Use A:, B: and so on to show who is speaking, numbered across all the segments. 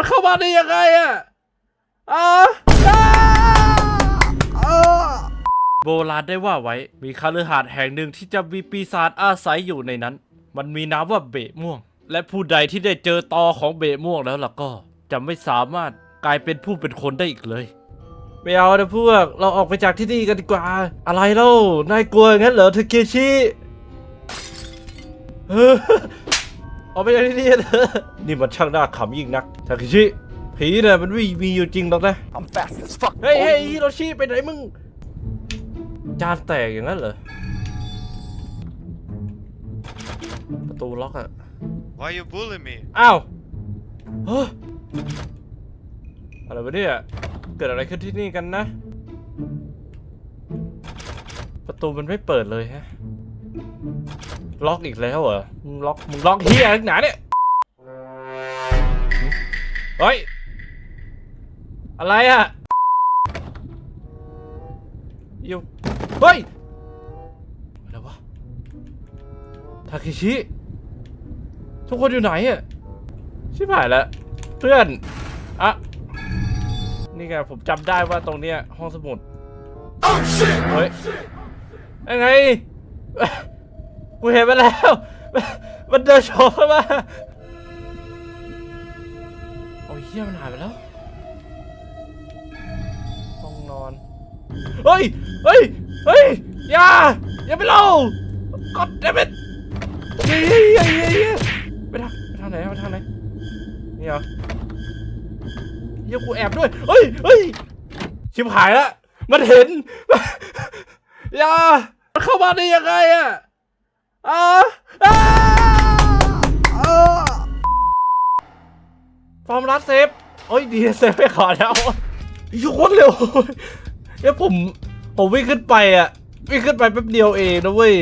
A: มันเข้ามาได้ยังไงอะอ่าอ่าอ่าโบราณได้ว่าไว้ มีคาลือหาดแห่งหนึ่งที่จะมีปีศาจอาศัยอยู่ในนั้น มันมีนามว่าเบะม่วง และผู้ใดที่ได้เจอตอของเบะม่วงแล้วล่ะก็ จะไม่สามารถกลายเป็นผู้เป็นคนได้อีกเลย ไม่เอานะพวก เราออกไปจากที่นี่กันดีกว่า อะไรเล่านายกลัวงั้นเหรอเทเคชิ เฮ้อออกไปจากที่นี่เถอะนี่มันช่างน่าขำยิ่งนักทาเคชิผีเนี่ยมันไม่มีอยู่จริงหรอกนะ
B: I'm fast as fuck.
A: เฮ้ยเฮ้ยฮิโรชิไปไหนมึง จานแตกอย่างนั้นเหรอ ประตูล็อกอะ
C: Why you bully me?
A: อ้าวเฮ้ยอะไรวะเนี่ย เกิดอะไรขึ้นที่นี่กันนะ ประตูมันไม่เปิดเลยฮะ ล็อกอีกแล้วเหรอมึงล็อกมึงล็อกเฮียหนาเนี่ยเฮ้ย อะไรอะอยู่เฮ้ย อะไรวะ ทาเคชิ ทุกคนอยู่ไหนอะชิบหายแล้ว เพื่อนอะนี่ไงผมจำได้ว่าตรงเนี้ยห้องสมุด เฮ้ยยังไง กูเห็นมาแล้ว มันเดินโชว์เข้ามาโอ้ยเฮียมันหายไปแล้วห้องนอน เฮ้ย เฮ้ย เฮ้ย อย่า อย่าไปเล่ากดเดมิดเฮ้ยเฮ้ยเฮ้ยเฮ้ยเฮ้ยไปทางไปทางไหนไปทางไหน นี่เหรอเฮียกูแอบด้วย เฮ้ยเฮ้ยชิบหายละมันเห็น อย่า มันเข้ามาได้ยังไงอะ ฟอร์มรัดเซฟโอ้ยดีเซฟไปขอแล้วโยนเร็วเนี่ยผมผมวิ่งขึ้นไปอะวิ่งขึ้นไปแป๊บเดียวเองนะเว้ย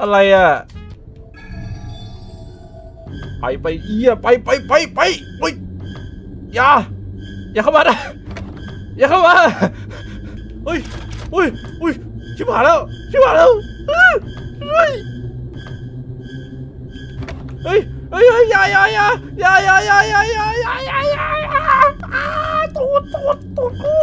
A: อะไรอะไปไปเอี้ยไปไปไปไปเฮ้ยอย่าอย่าเข้ามานะอย่าเข้ามาเฮ้ยอุ้ยอุ้ยชิบหายแล้วชิบหายแล้วเฮ้ย เฮ้ยเฮ้ยยเฮ้ยอย่าอย่าอย่าอย่าอย่าอย่าอย่าอย่าอย่าอย่าอย่าอย่าตูดตูดตูดกู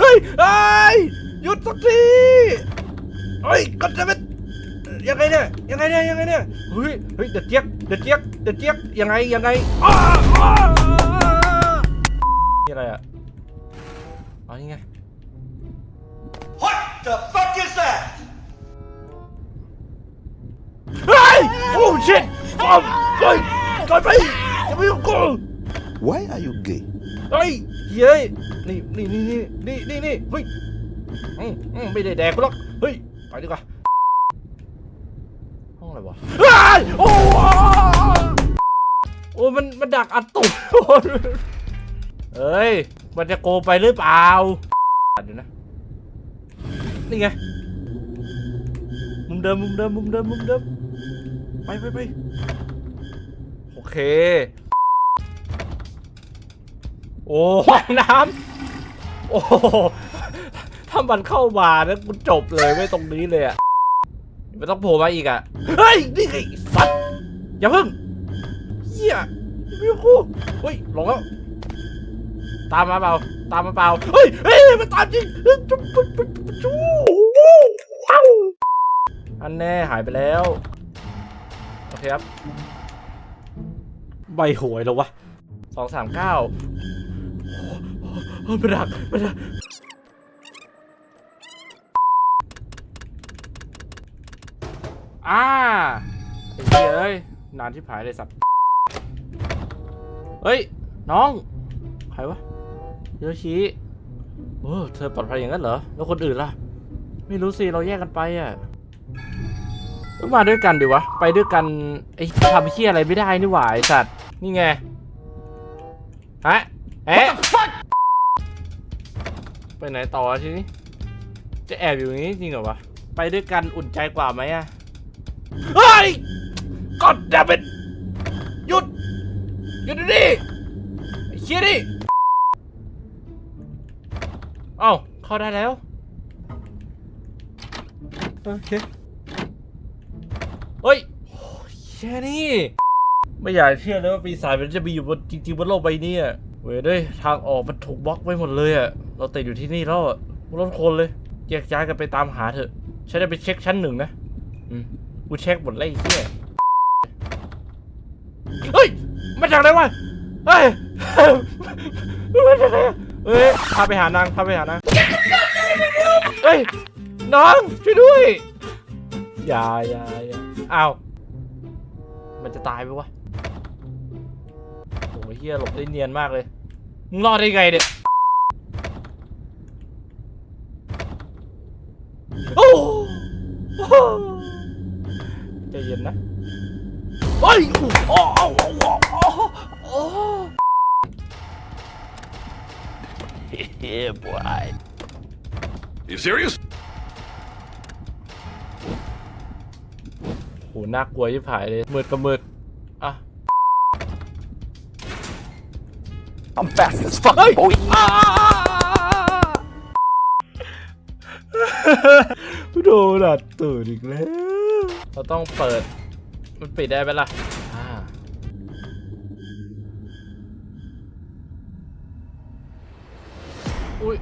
A: เฮ้ยเฮ้ยหยุดสักทีเฮ้ยก็จะเป็นยังไงเนี่ยยังไงเนี่ยยังไงเนี่ยเฮ้ยเฮ้ยเดือดเจี๊ยกเดือดเจี๊ยกเดือดเจี๊ยกยังไงยังไงอ้านี่อะไรอะอ๋อนี่ไง
B: What the fuck is that?
A: เฮ้ยโอ้ชิตก่อนเฮ้ยก่อนไปอย่าไปยุ่งกู
D: Why are you gay?
A: เฮ้ยเฮ้ยนี่นี่นี่นี่นี่นี่นี่เฮ้ยอืมอืมไม่ได้แดกกูหรอกเฮ้ยไปดีกว่าห้องอะไรวะเฮ้ยโอ้โอ้มันมันดักอัดตุ่มเฮ้ยมันจะโกงไปหรือเปล่าเดี๋ยวนะ นี่ไง มุมเดิม มุมเดิม มุมเดิม มุมเดิม ไปไปไปโอเค โอ้ห้องน้ำ โอ้โหถ้ามันเข้ามานะกูจบเลยไม่ตรงนี้เลยอะไม่ต้องโผล่มาอีกอะเฮ้ย นี่ไงสัตว์อย่าเพิ่งเฮียวิวกูเฮ้ยหลงแล้ว ตามมาเปล่า ตามมาเปล่า เฮ้ย เฮ้ย มันตามจริงเฮ้ยจุ๊บจุ๊บจุ๊บจุ๊บจุ๊บว้าวอันแน่หายไปแล้ว โอเคครับ ใบหวยแล้ววะสองสามเก้าโอ้ยมันดักมันดักอ่าไอ้เหี้ยเอ้ย นานที่ผายเลยสัตว์ เฮ้ย น้อง ใครวะ โยชิโอ้เธอปลอดภัยอย่างนั้นเหรอ แล้วคนอื่นล่ะ ไม่รู้สิ เราแยกกันไปอะก็มาด้วยกันดิวะ ไปด้วยกันไอ้ทำเชี่ยอะไรไม่ได้นี่หว่าไอ้สัตว์ นี่ไง ฮะเอ๊ะไปไหนต่อทีนี้ จะแอบอยู่อย่างนี้จริงเหรอวะ ไปด้วยกันอุ่นใจกว่าไหมอะเฮ้ยกดดับเบิลหยุด หยุดเดี๋ยวนี้ไอ้เชี่ยดิ เอ้าเข้าได้แล้ว โอเคเฮ้ยโอ้ยแค่นี้ ไม่อยากเชื่อเลยว่าปีศาจมันจะมีอยู่บนจริงๆบนโลกใบนี้อะเว้ยด้วยทางออกมันถูกบล็อกไว้หมดเลยอะเราติดอยู่ที่นี่แล้วอะรถคนเลยแยกย้ายกันไปตามหาเถอะ ฉันจะไปเช็คชั้นหนึ่งนะ อืม กูเช็คหมดเลยไอ้เหี้ยเฮ้ย มาจากไหนวะ เฮ้ย มาจากไหนอะ เฮ้ยพาไปหานางพาไปหานางเฮ้ยน้องช่วยด้วยอย่าอย่าอย่าอ้าวมันจะตายไหมวะโอ้ยเฮียหลบได้เนียนมากเลยมึงรอดได้ไงเนี่ยโอ้โหใจเย็นนะเฮ้ยโอ้โอ้โอ้โอ้ โอ้
D: Yeah, boy.
B: You serious?
A: โหน่ากลัวยิ่งผายเลยมืดกับมืดอะ
D: I'm fast as fuck,
A: เฮ้ย
D: boy.
A: อ้าโดนดัดตื่นอีกแล้ว เราต้องเปิด มันปิดได้ไหมล่ะ อุ้ย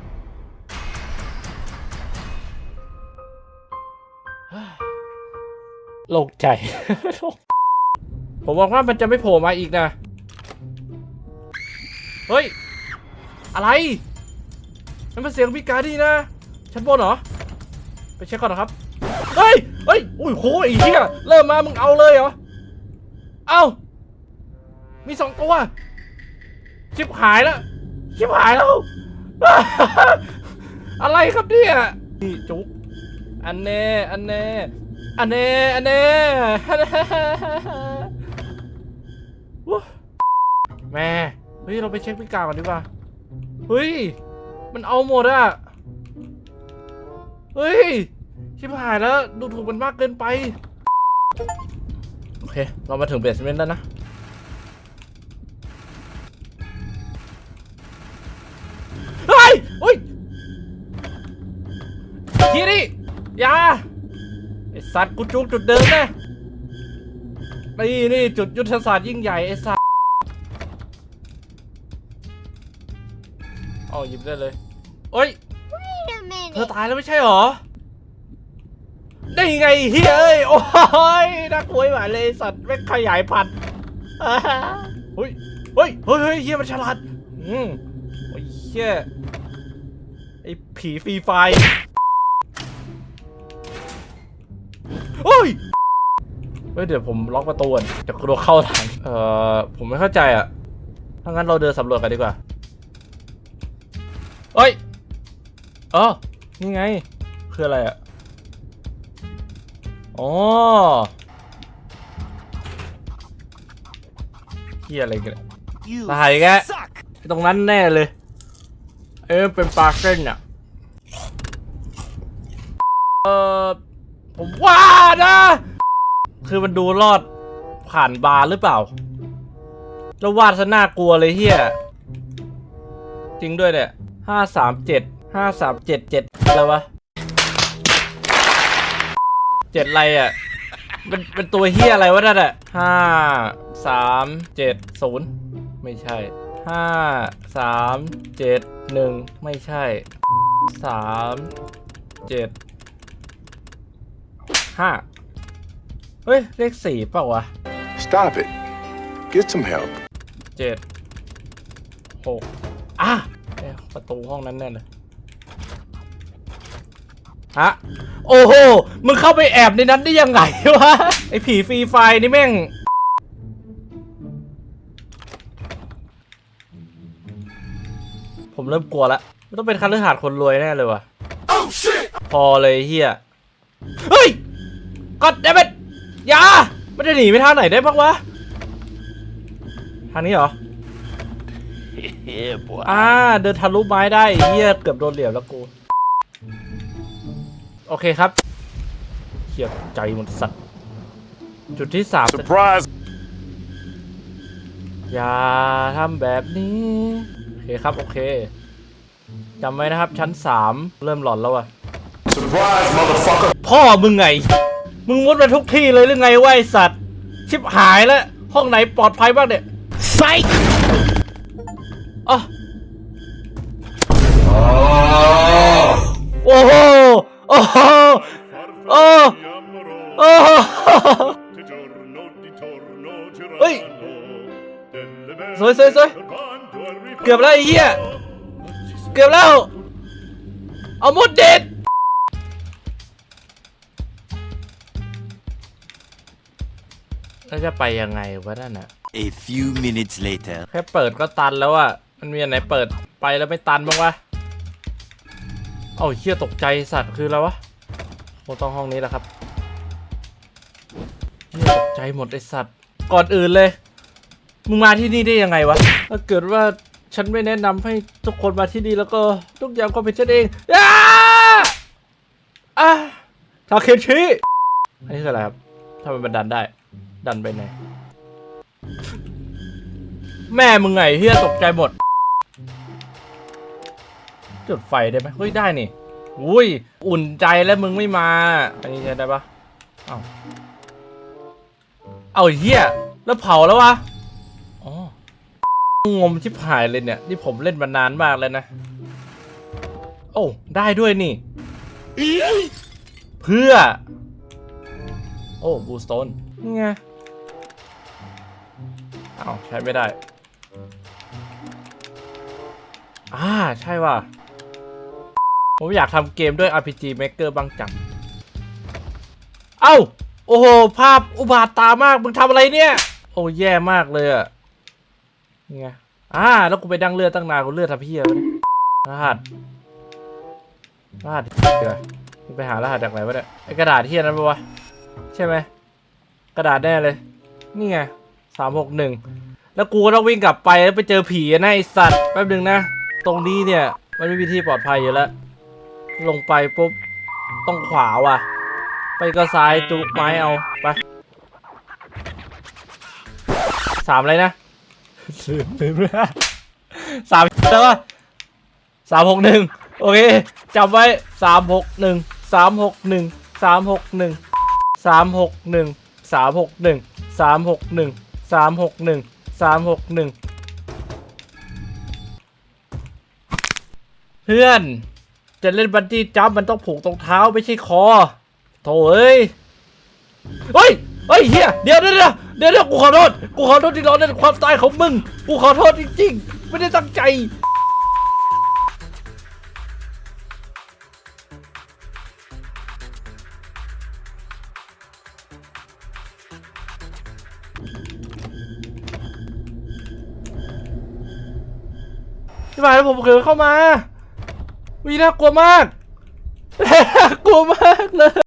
A: โลกใจ ผมหวังว่ามันจะไม่โผล่มาอีกนะ เฮ้ย อะไรนั่นเป็นเสียงพิการดีนะ ชั้นบนเหรอ ไปเช็คก่อนนะครับ เฮ้ย เฮ้ย อุ้ยโหไอ้เหี้ยเริ่มมามึงเอาเลยเหรอ เอ้า มีสองตัว ชิบหายแล้ว ชิบหายแล้ว อะไรครับเนี่ยนี่จุกอันแน่อันแน่อันแน่อันแน่วู้แม่เฮ้ยเราไปเช็คพิการก่อนดีกว่าเฮ้ย มันเอาหมดอะเฮ้ย ชิบหายแล้ว ดูถูกมันมากเกินไป โอเค เรามาถึงเบสเมนต์แล้วนะ เฮ้ยเฮ้ยทีนี่อย่าไอสัตว์กูจุกจุดเดิมนะนี่นี่จุดยุทธศาสตร์ยิ่งใหญ่ไอสัตว์เอาหยิบได้เลยเอ้ย
C: Wait a
A: เธอ
C: minute.
A: ตายแล้วไม่ใช่หรอ ได้ไงเฮ้ยเอ้ยโอ้ยน่ากลัวหมายเลยไอ้สัตว์แม่งขยายพันธุ์อ่าฮะเฮ้ยเฮ้ย เฮ้ย เฮ้ยเฮียมันฉลาด อืมโอ้ยเฮีย ไอ้ผีฟรีไฟร์เฮ้ย เฮ้ย เดี๋ยวผมล็อกประตูก่อนเดี๋ยวกลัวเข้าทาง เอ่อ ผมไม่เข้าใจอะ ถ้างั้นเราเดินสำรวจกันดีกว่าเฮ้ยอ๋อนี่ไง คืออะไรอะ อ๋อเฮียอะไรกันเนี่ย
D: You
A: ตายแก
D: suck.
A: ตรงนั้นแน่เลย เอ้ยเป็นปลาเส้นอะ เออผมว่านะ คือมันดูรอดผ่านบาร์หรือเปล่า แล้ววาดซะน่ากลัวเลยเฮียจริงด้วยเนี่ยห้าสามเจ็ดห้าสามเจ็ดเจ็ดอะไรวะเจ็ดอะไรอะเป็นเป็นตัวเฮียอะไรวะนั่นอะห้าสามเจ็ดศูนย์ไม่ใช่ ห้าสามเจ็ดหนึ่งไม่ใช่สามเจ็ดห้าเฮ้ย เลขสี่เปล่าวะ
E: Stop it. Get some help.
A: เจ็ดหกอะเอ๊ะประตูห้องนั้นแน่เลยฮะ โอ้โห มึงเข้าไปแอบในนั้นได้ยังไงวะ ไอผีฟรีไฟร์นี่แม่ง ผมเริ่มกลัวแล้วมันต้องเป็นคันเลือหาดคนรวยแน่เลยว่ะ
B: Oh shit!
A: พอเลยเฮียเฮ้ยกดเดวิดอย่าไม่ได้หนีไปทางไหนได้บ้างวะ ทางนี้เหรอ
D: Yeah, boy.
A: อ่า เดินทะลุไม้ได้เฮียเกือบโดนเหลี่ยมแล้วกู โอเคครับเฮียใจมันสัตว์ จุดที่สาม
E: Surprise.
A: อย่าทำแบบนี้โอ เคครับ โอเคจำไว้นะครับ ชั้นสามเริ่มหลอนแล้วอะ
E: Surprise, motherfucker.
A: พ่อมึงไง มึงมุดมาทุกที่เลยหรือไงวะไอสัตว์ ชิบหายแล้ว ห้องไหนปลอดภัยบ้างเนี่ย
D: Psych!
A: อ๋อโอ้โห โอ้โห โอ้โอ้โหเฮ้ยสวยสวยสวย เกือบแล้วไอ้เหี้ย เกือบแล้ว เอาหมดเด็ด แล้วจะไปยังไงวะนั่นน่ะ
C: A few minutes later.
A: แค่เปิดก็ตันแล้วอะมันมีอันไหนเปิดไปแล้วไม่ตันบ้างวะ เอ้าเชี่ยตกใจสัตว์คืออะไรวะโคต้องห้องนี้แหละครับเหี้ยตกใจหมดไอสัตว์ ก่อนอื่นเลย มึงมาที่นี่ได้ยังไงวะ ถ้าเกิดว่าฉันไม่แนะนำให้ทุกคนมาที่นี่แล้วก็ทุกอย่างก็เป็นฉันเองอ้าอะทาเคชิอันนี้คืออะไรครับทำไมมันดันได้ ดันไปไหน แม่มึงไงเฮียตกใจหมด จุดไฟได้ไหมเฮ้ยได้นี่อุ้ย อุ่นใจแล้วมึงไม่มา อันนี้ใช้ได้ปะเอาเอาเฮียแล้วเผาแล้ววะ งมชิบหายเลยเนี่ย นี่ผมเล่นมานานมากเลยนะ โอ้ ได้ด้วยนี่ เพื่อ โอ้ บูสโตนนี่ไงเอาใช้ไม่ได้ อ่า ใช่ว่ะ ผมอยากทำเกมด้วย RPG Maker บางจัง เอ้า โอ้โห ภาพอุบาทตามาก มึงทำอะไรเนี่ย โอ้ แย่มากเลยอะ นี่ไงอ่าแล้วกูไปดังเลือดตั้งนานกูเลือดทำเพี้ยวะเนี่ยรหัสรหัสเดี๋ยวไปหารหัสจากไหนวะเนี่ยไอกระดาษที่นั้นปะวะใช่ไหมกระดาษแน่เลย นี่ไงสามหกหนึ่งแล้วกูก็ต้องวิ่งกลับไปแล้วไปเจอผีนะไอสัตว์แป๊บหนึ่งนะ ตรงนี้เนี่ยมันไม่มีที่ปลอดภัยอยู่แล้ว ลงไปปุ๊บต้องขวาว่ะ ไปก็ซ้ายจุกไม้เอาไปสามอะไรนะ สามแล้ววะสามหกหนึ่งโอเคจำไว้สามหกหนึ่งสามหกหนึ่งสามหกหนึ่งสามหกหนึ่งสามหกหนึ่งสามหกหนึ่งสามหกหนึ่งสามหกหนึ่งเพื่อน จะเล่นบันจี้จัมป์มันต้องผูกตรงเท้าไม่ใช่คอโถเอ้ยเฮ้ย เฮ้ยเฮียเดี๋ยวเดี๋ยวเดี๋ยวเดี๋ยวเดี๋ยวกูขอโทษกูขอโทษที่ร้อนในความตายของมึงกูขอโทษจริงๆไม่ได้ตั้งใจ ที่ผ่าแล้วผมเคยเข้ามามีน่ากลัวมาก น่ากลัวมากเลย